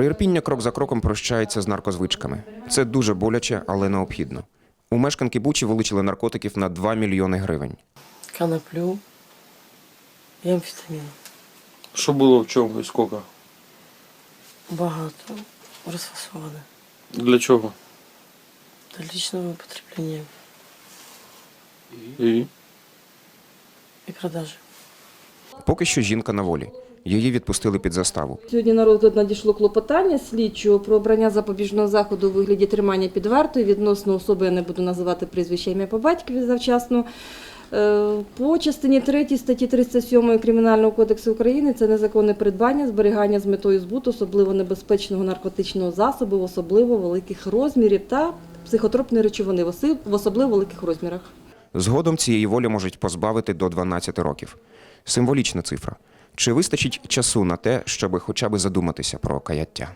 Приірпіння крок за кроком прощається з наркозвичками. Це дуже боляче, але необхідно. У мешканки Бучі вилучили наркотиків на 2 мільйони гривень. коноплю і амфетамін. Що було в чому і скільки? Багато розфасоване Для чого? для лічного потреблення І? і продажі. Поки що жінка на волі. Її відпустили під заставу. Сьогодні на розгляд надійшло клопотання слідчого про обрання запобіжного заходу у вигляді тримання під вартою відносно особи, я не буду називати прізвище ім'я по батькові завчасно. Е, По частині 3 статті 307 Кримінального кодексу України це незаконне придбання, зберігання з метою збуту особливо небезпечного наркотичного засобу в особливо великих розмірів та психотропної речовини в особливо великих розмірах. Згодом цієї волі можуть позбавити до 12 років. Символічна цифра. Чи вистачить часу на те, щоб хоча б задуматися про каяття?